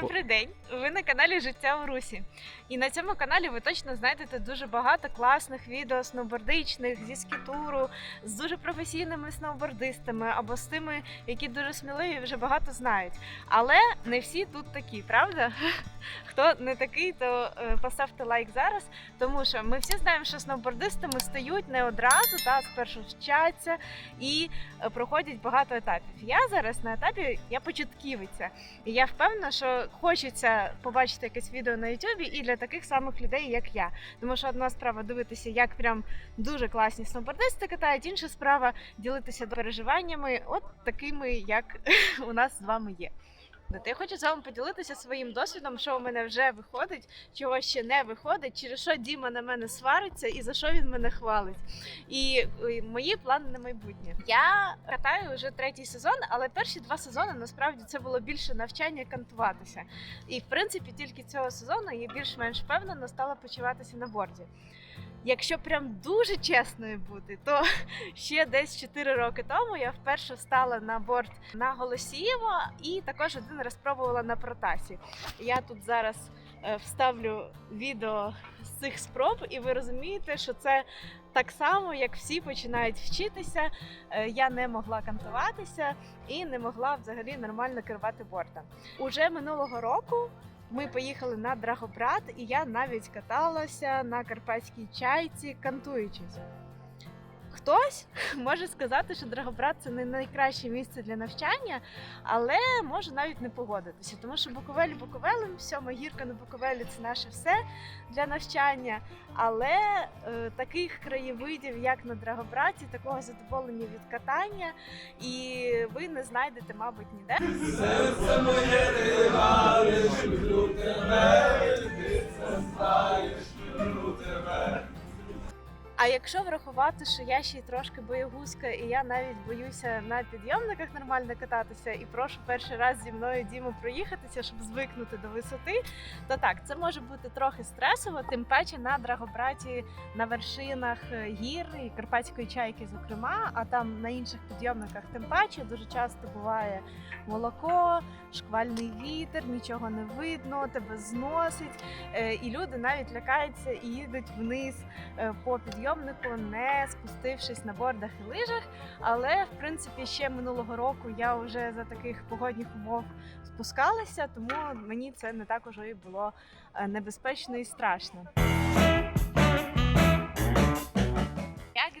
Добрий день! Ви на каналі Життя у Русі. І на цьому каналі ви точно знайдете дуже багато класних відео сноубордичних зі скітуру, з дуже професійними сноубордистами або з тими, які дуже сміливі вже багато знають. Але не всі тут такі, правда? Хто не такий, то е, поставте лайк зараз, тому що ми всі знаємо, що сноубордистами стають не одразу, та спершу вчаться і е, проходять багато етапів. Я зараз на етапі я початківиця. І я впевнена, що хочеться побачити якесь відео на Ютубі і для таких самих людей, як я. Тому що одна справа дивитися, як прям дуже класні сноубордисти катають, інша справа ділитися переживаннями, от такими, як у нас з вами є. От Я хочу з вами поділитися своїм досвідом, що у мене вже виходить, чого ще не виходить, через що Діма на мене свариться і за що він мене хвалить. І мої плани на майбутнє. Я катаю вже третій сезон, але перші два сезони насправді це було більше навчання кантуватися. І в принципі тільки цього сезону я більш-менш впевнено стала почуватися на борді. Якщо прям дуже чесною бути, то ще десь 4 роки тому я вперше встала на борт на Голосієво і також один раз пробувала на протасі. Я тут зараз е, вставлю відео з цих спроб, і ви розумієте, що це так само, як всі починають вчитися. Е, Я не могла кантуватися і не могла взагалі нормально керувати бортом. Уже минулого року ми поїхали на Драгобрат, і я навіть каталася на карпатській чайці, кантуючись. Хтось може сказати, що Драгобрат це не найкраще місце для навчання, але може навіть не погодитися, тому що Буковель Буковелем, сьома гірка на Буковелі це наше все для навчання. Але е, таких краєвидів, як на Драгобраті, такого задоволення від катання, і ви не знайдете, мабуть, ніде. Серце моє ти маєш, люблю тебе, ти це знаєш. А якщо врахувати, що я ще й трошки боягузка, і я навіть боюся на підйомниках нормально кататися, і прошу перший раз зі мною Діму проїхатися, щоб звикнути до висоти, то так, це може бути трохи стресово, тим паче на Драгобраті на вершинах е, гір і Карпатської чайки, зокрема, а там на інших підйомниках тим паче дуже часто буває молоко, шквальний вітер, нічого не видно, тебе зносить. Е, І люди навіть лякаються і їдуть вниз е, по підйомнику, не спустившись на бордах і лижах. Але в принципі ще минулого року я вже за таких погодних умов спускалася, тому мені це не так уже і було е, небезпечно і страшно.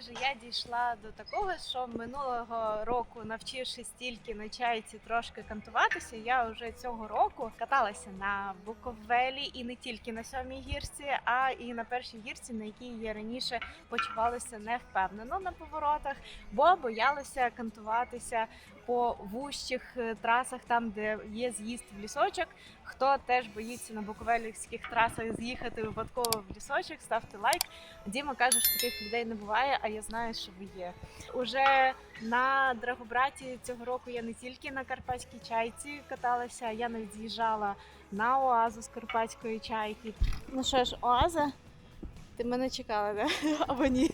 Як же я дійшла до такого, що минулого року, навчившись тільки на чайці трошки кантуватися, я вже цього року каталася на Буковелі і не тільки на сьомій гірці, а і на першій гірці, на якій я раніше почувалася невпевнено на поворотах, бо боялася кантуватися по вущих е, трасах, там де є з'їзд в лісочок. Хто теж боїться на буковелівських трасах з'їхати випадково в лісочок, ставте лайк. Діма каже, що таких людей не буває, а я знаю, що ви є. Уже на Драгобраті цього року я не тільки на карпатській чайці каталася, я навіть з'їжджала на оазу з карпатської чайки. Ну що ж, оаза? Ти мене чекала, да? Або ні?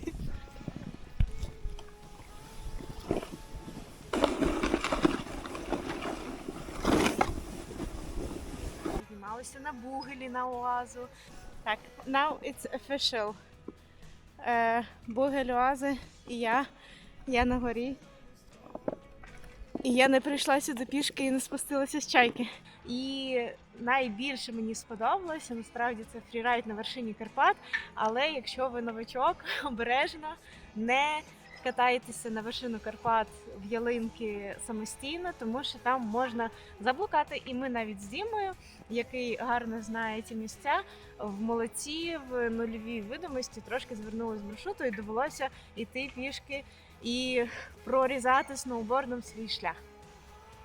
Бугелі на оазу. Так, now it's official. Е, бугель оази і я. Я на горі. І я не прийшла сюди пішки і не спустилася з чайки. І найбільше мені сподобалося, насправді це фрірайд на вершині Карпат. Але якщо ви новачок, обережно не катаєтеся на вершину Карпат в ялинки самостійно, тому що там можна заблукати. І ми навіть з Дімою, який гарно знає ці місця, в молоці в нульовій видимості трошки звернули з маршруту і довелося йти пішки і прорізати сноубордом свій шлях.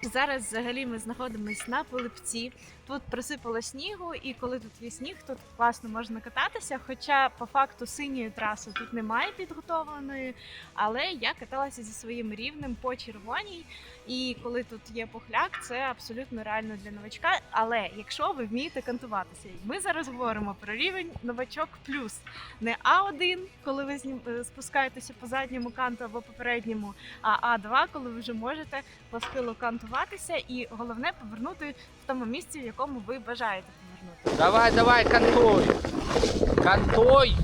Зараз взагалі ми знаходимося на Пилипці. Тут присипало снігу, і коли тут є сніг, тут класно можна кататися. Хоча по факту синьої траси тут немає підготовленої. Але я каталася зі своїм рівнем по червоній. І коли тут є похляк, це абсолютно реально для новачка. Але якщо ви вмієте кантуватися, ми зараз говоримо про рівень новачок плюс. Не А1, коли ви знім- е, спускаєтеся по задньому канту або попередньому, а А2, коли ви вже можете по схилу кантуватися, і головне повернути в тому місці, в якому ви бажаєте повернути. Давай, давай, кантуй! Кантуй!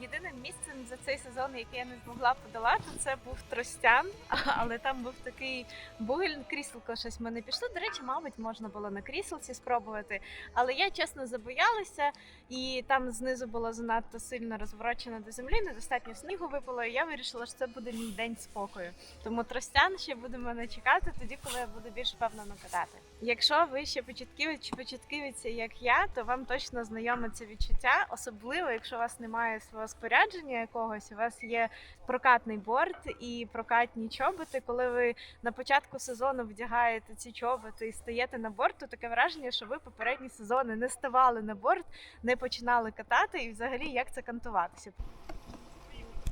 Єдиним місцем за цей сезон, яке я не змогла подолати, це був Тростян, але там був такий бугель, кріселко щось ми не пішло. До речі, мабуть, можна було на кріселці спробувати. Але я чесно забоялася, і там знизу було занадто сильно розворочено до землі, недостатньо снігу випало. І я вирішила, що це буде мій день спокою. Тому Тростян ще буде мене чекати тоді, коли я буду більш впевнено катати. Якщо ви ще початківець чи початківиця, як я, то вам точно знайоме це відчуття, особливо якщо у вас немає свого спорядження якогось, у вас є прокатний борт і прокатні чоботи. Коли ви на початку сезону вдягаєте ці чоботи і стаєте на борт, то таке враження, що ви попередні сезони не ставали на борт, не починали катати, і взагалі як це кантуватися.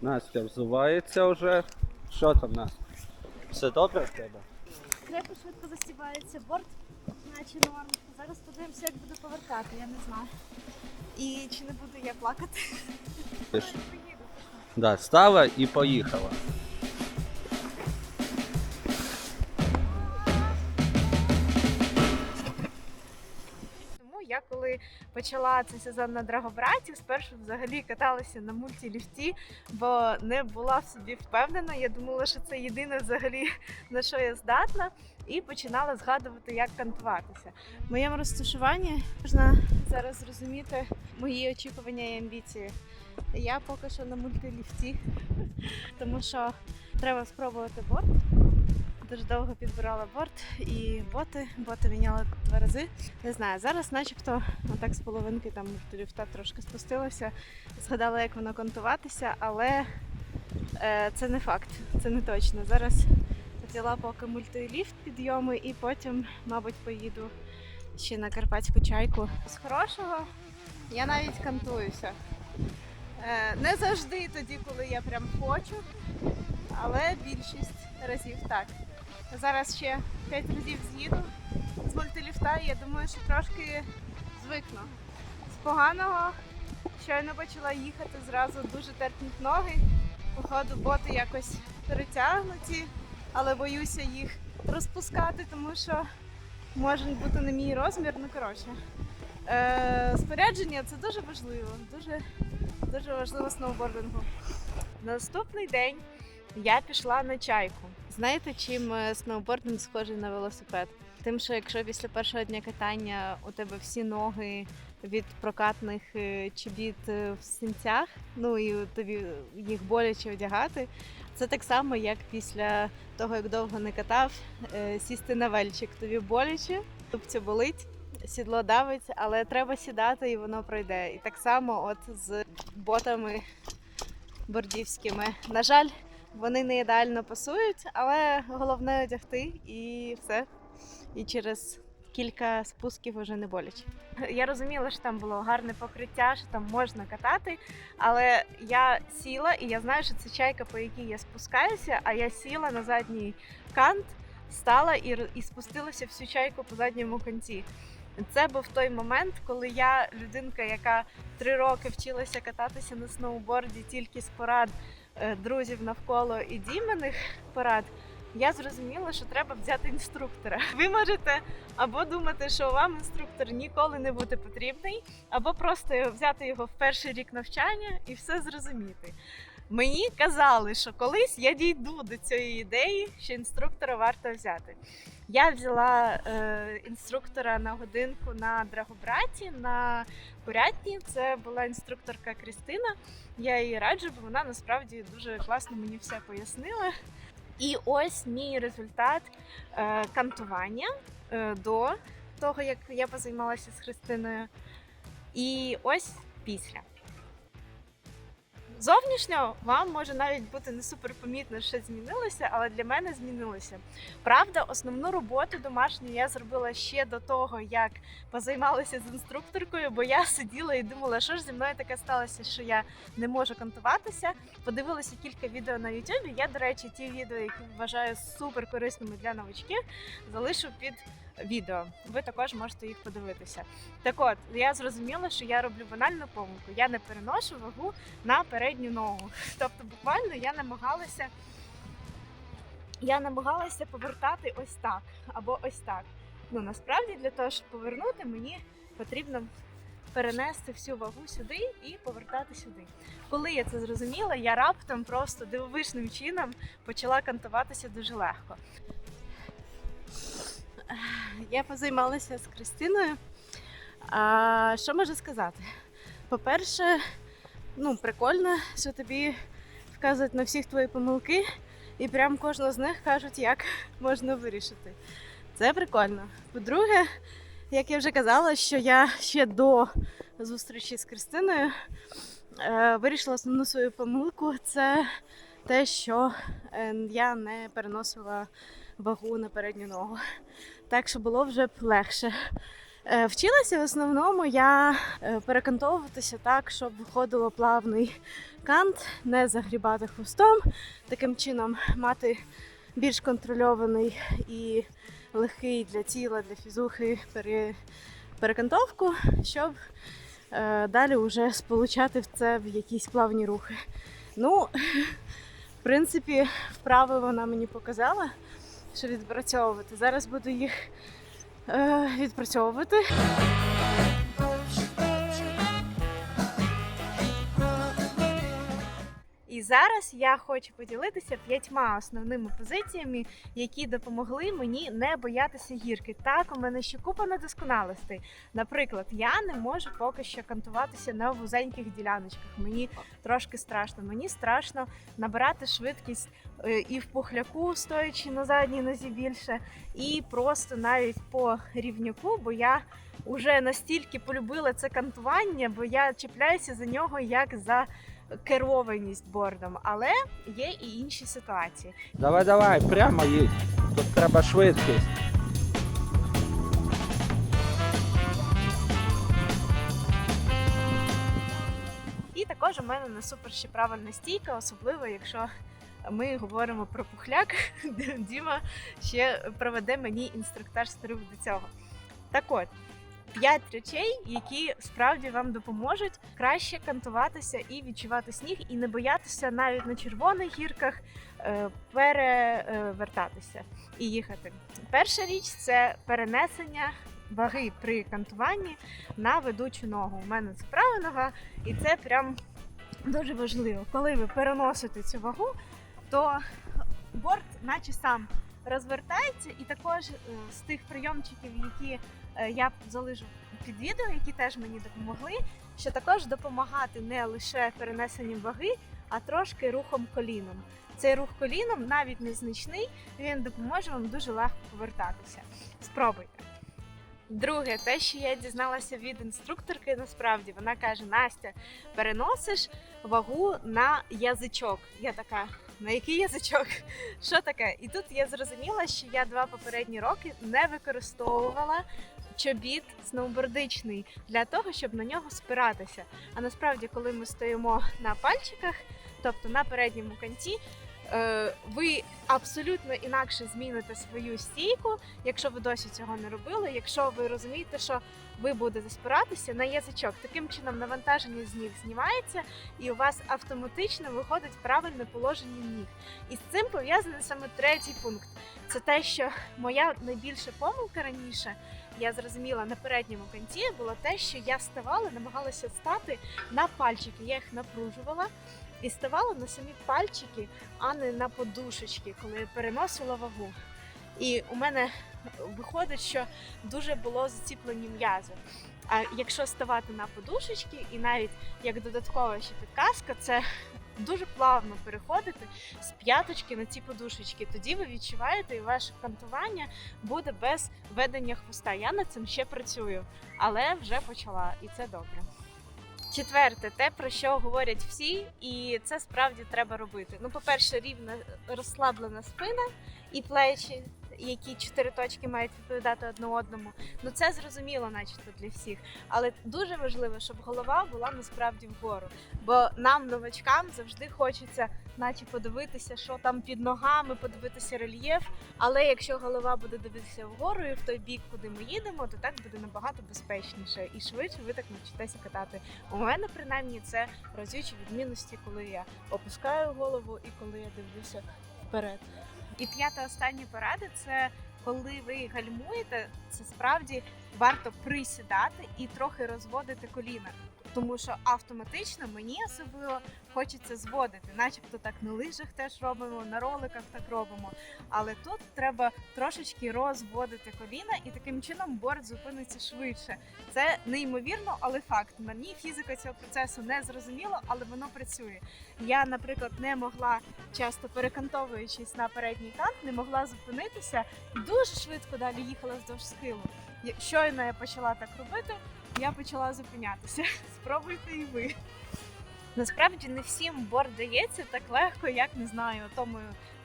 Настя взувається вже. Що там, Настя? Все добре в тебе? Крепко швидко застібається борт, наче норм. Зараз подивимося, як буду повертати, я не знаю. І чи не буду я плакати? Так, Да, стала і поїхала. Коли почала цей сезон на Драгобраті, спершу взагалі каталася на мультиліфті, бо не була в собі впевнена. Я думала, що це єдине взагалі на що я здатна, і починала згадувати, як кантуватися. В моєму розташуванні можна зараз зрозуміти мої очікування і амбіції. Я поки що на мультиліфті, тому що треба спробувати борт. Дуже довго підбирала борт і боти. Боти міняла два рази. Не знаю, зараз, начебто, отак з половинки там мультиліфта трошки спустилася, згадала, як воно контуватися, але е, це не факт, це не точно. Зараз взяла поки мультиліфт підйоми і потім, мабуть, поїду ще на карпатську чайку. З хорошого я навіть кантуюся. Е, не завжди тоді, коли я прям хочу, але більшість разів так. Зараз ще 5 разів з'їду з мультиліфта, і я думаю, що трошки звикну. З поганого щойно почала їхати, зразу дуже терпнуть ноги. Походу, боти якось перетягнуті, але боюся їх розпускати, тому що може бути не мій розмір. Ну коротше. Е, спорядження це дуже важливо, дуже, дуже важливо сноубордингу. Наступний день я пішла на чайку. Знаєте, чим е, сноубординг схожий на велосипед? Тим, що якщо після першого дня катання у тебе всі ноги від прокатних е, чобіт е, в синцях, ну і тобі їх боляче одягати, це так само, як після того, як довго не катав, сісти на вельчик. Тобі боляче, тупця болить, сідло давить, але треба сідати і воно пройде. І так само, от з ботами бордівськими. На жаль, вони не ідеально пасують, але головне одягти і все. І через кілька спусків вже не боляче. Я розуміла, що там було гарне покриття, що там можна катати, але я сіла і я знаю, що це чайка, по якій я спускаюся, а я сіла на задній кант, стала і, і спустилася всю чайку по задньому кінці. Це був той момент, коли я, людинка, яка три роки вчилася кататися на сноуборді тільки з порад друзів навколо і дімених порад, я зрозуміла, що треба взяти інструктора. Ви можете або думати, що вам інструктор ніколи не буде потрібний, або просто взяти його в перший рік навчання і все зрозуміти. Мені казали, що колись я дійду до цієї ідеї, що інструктора варто взяти. Я взяла е, інструктора на годинку на Драгобраті на Курятні. Це була інструкторка Крістина. Я її раджу, бо вона насправді дуже класно мені все пояснила. І ось мій результат е, кантування е, до того, як я позаймалася з Христиною. І ось після. Зовнішньо вам може навіть бути не супер помітно, що змінилося, але для мене змінилося. Правда, основну роботу домашню я зробила ще до того, як позаймалася з інструкторкою, бо я сиділа і думала, що ж зі мною таке сталося, що я не можу кантуватися. Подивилася кілька відео на YouTube. Я, до речі, ті відео, які вважаю супер корисними для новачків, залишу під відео. Ви також можете їх подивитися. Так от, я зрозуміла, що я роблю банальну помилку. Я не переношу вагу на передню ногу. Тобто, буквально я намагалася я намагалася повертати ось так або ось так. Ну насправді для того, щоб повернути, мені потрібно перенести всю вагу сюди і повертати сюди. Коли я це зрозуміла, я раптом просто дивовижним чином почала кантуватися дуже легко. Я позаймалася з Кристиною. А, що можу сказати? По-перше, ну, прикольно, що тобі вказують на всіх твої помилки, і прям кожного з них кажуть, як можна вирішити. Це прикольно. По-друге, як я вже казала, що я ще до зустрічі з Кристиною е, вирішила основну свою помилку це те, що е, я не переносила вагу на передню ногу. Так що було вже б легше. Е, Вчилася в основному я е, перекантовуватися так, щоб виходило плавний кант, не загрібати хвостом, таким чином мати більш контрольований і легкий для тіла, для фізухи перекантовку, щоб е, далі вже сполучати це в якісь плавні рухи. Ну, в принципі, вправи вона мені показала, що відпрацьовувати. Зараз буду їх е, відпрацьовувати. І зараз я хочу поділитися п'ятьма основними позиціями, які допомогли мені не боятися гірки. Так, у мене ще купа недосконалостей. Наприклад, я не можу поки що кантуватися на вузеньких діляночках. Мені трошки страшно. Мені страшно набирати швидкість е, і в пухляку, стоячи на задній нозі більше, і просто навіть по рівняку, бо я вже настільки полюбила це кантування, бо я чіпляюся за нього як за керованість бордом. Але є і інші ситуації. Давай, давай, прямо їдь. Тут треба швидкість. І також у мене не супер ще правильна стійка, особливо якщо ми говоримо про пухляк, Діма ще проведе мені інструктаж з приводу цього. Так от. П'ять речей, які справді вам допоможуть краще кантуватися і відчувати сніг, і не боятися навіть на червоних гірках е, перевертатися і їхати. Перша річ це перенесення ваги при кантуванні на ведучу ногу. У мене це права нога, і це прям дуже важливо. Коли ви переносите цю вагу, то борт, наче сам розвертається, і також е, з тих прийомчиків, які я залишу під відео, які теж мені допомогли, що також допомагати не лише перенесенням ваги, а трошки рухом коліном. Цей рух коліном навіть незначний, він допоможе вам дуже легко повертатися. Спробуйте. Друге, те, що я дізналася від інструкторки, насправді вона каже: Настя, переносиш вагу на язичок. Я така, на який язичок? Що таке? І тут я зрозуміла, що я два попередні роки не використовувала чобіт сноубордичний для того, щоб на нього спиратися. А насправді, коли ми стоїмо на пальчиках, тобто на передньому кінці, е, ви абсолютно інакше зміните свою стійку, якщо ви досі цього не робили. Якщо ви розумієте, що ви будете спиратися на язичок, таким чином навантаження з ніг знімається, і у вас автоматично виходить правильне положення ніг. І з цим пов'язаний саме третій пункт. Це те, що моя найбільша помилка раніше. Я зрозуміла на передньому кінці було те, що я ставала, намагалася стати на пальчики. Я їх напружувала і ставала на самі пальчики, а не на подушечки, коли переносила вагу. І у мене виходить, що дуже було заціплені м'язи. А якщо ставати на подушечки, і навіть як додаткова ще підказка, це дуже плавно переходити з п'яточки на ці подушечки. Тоді ви відчуваєте, і ваше кантування буде без ведення хвоста. Я над цим ще працюю, але вже почала, і це добре. Четверте, те, про що говорять всі, і це справді треба робити. Ну, по-перше, рівна розслаблена спина і плечі, які чотири точки мають відповідати одне одному. Ну це зрозуміло, начебто для всіх. Але дуже важливо, щоб голова була насправді вгору. Бо нам, новачкам, завжди хочеться, наче подивитися, що там під ногами, подивитися рельєф. Але якщо голова буде дивитися вгору і в той бік, куди ми їдемо, то так буде набагато безпечніше і швидше ви так навчитеся катати. У мене принаймні це разючі відмінності, коли я опускаю голову і коли я дивлюся вперед. І п'ята остання порада це коли ви гальмуєте, це справді варто присідати і трохи розводити коліна. Тому що автоматично мені особливо хочеться зводити, начебто так на лижах теж робимо, на роликах так робимо. Але тут треба трошечки розводити коліна, і таким чином борт зупиниться швидше. Це неймовірно, але факт. Мені фізика цього процесу не зрозуміла, але воно працює. Я, наприклад, не могла часто перекантовуючись на передній кант, не могла зупинитися і дуже швидко далі їхала вздовж схилу. Щойно я почала так робити, я почала зупинятися. Спробуйте і ви. Насправді не всім борт дається так легко, як не знаю, тому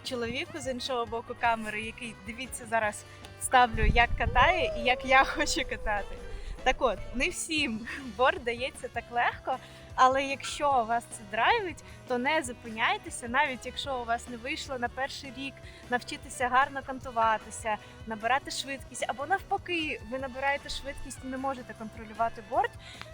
чоловіку з іншого боку камери, який дивіться зараз ставлю, як катає і як я хочу катати. Так от, не всім борт дається так легко, але якщо вас це драйвить, то не зупиняйтеся, навіть якщо у вас не вийшло на перший рік навчитися гарно кантуватися, набирати швидкість, або навпаки, ви набираєте швидкість і не можете контролювати борт.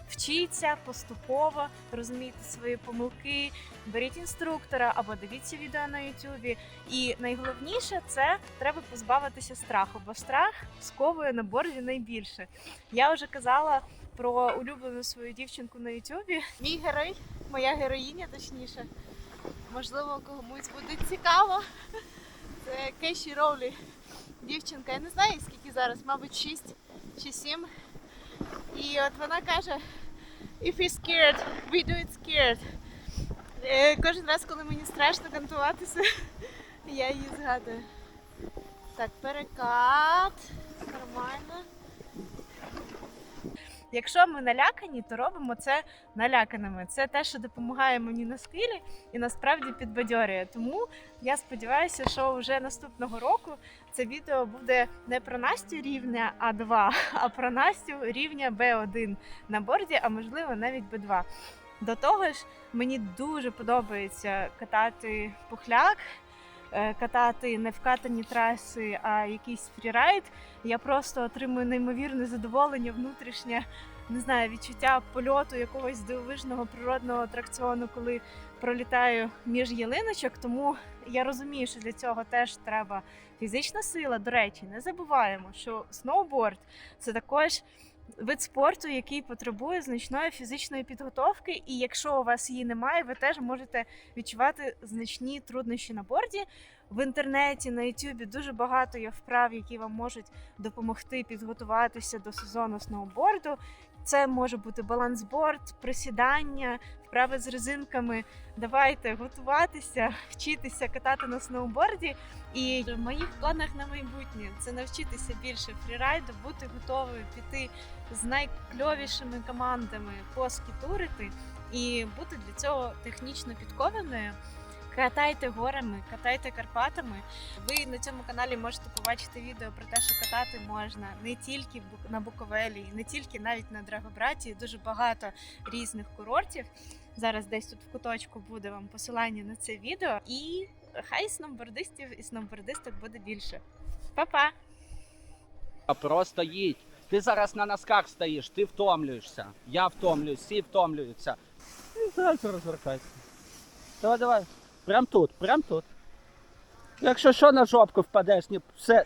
Вчіться поступово, розумійте свої помилки, беріть інструктора або дивіться відео на Ютубі. І найголовніше це треба позбавитися страху, бо страх сковує на борді найбільше. Я вже казала про улюблену свою дівчинку на Ютубі. Мій герой, моя героїня, точніше. Можливо, комусь буде цікаво. Це Кеші Роулі. Дівчинка, я не знаю скільки зараз, мабуть, 6 чи 7. І от вона каже: If you're scared, we do it scared. Е, Кожен раз, коли мені страшно кантуватися, я її згадую. Так, перекат. Нормально. Якщо ми налякані, то робимо це наляканими. Це те, що допомагає мені на скилі і насправді підбадьорює. Тому я сподіваюся, що вже наступного року це відео буде не про Настю рівня А2, а про Настю рівня Б1 на борді, а можливо навіть Б2. До того ж, мені дуже подобається катати пухляк, катати не вкатані траси, а якийсь фрірайд. Я просто отримую неймовірне задоволення внутрішнє, не знаю, відчуття польоту якогось дивовижного природного атракціону, коли пролітаю між ялиночок. Тому я розумію, що для цього теж треба фізична сила. До речі, не забуваємо, що сноуборд це також вид спорту, який потребує значної фізичної підготовки. І якщо у вас її немає, ви теж можете відчувати значні труднощі на борді. В інтернеті на Ютубі дуже багато є вправ, які вам можуть допомогти підготуватися до сезону сноуборду. Це може бути балансборд, присідання, вправи з резинками. Давайте готуватися, вчитися катати на сноуборді. І в моїх планах на майбутнє це навчитися більше фрірайду, бути готовою піти з найкльовішими командами поскітурити і бути для цього технічно підкованою. Катайте горами, катайте Карпатами. Ви на цьому каналі можете побачити відео про те, що катати можна не тільки на Буковелі, не тільки навіть на Драгобраті. Дуже багато різних курортів. Зараз десь тут в куточку буде вам посилання на це відео. І хай сноубордистів і сноубордисток буде більше. Па-па! Просто їдь. Ти зараз на носках стоїш, ти втомлюєшся. Я втомлююсь, всі втомлюються. І зразу розвертайся. Давай, давай. Прям тут, прям тут. Якщо що на жопку впадеш, все,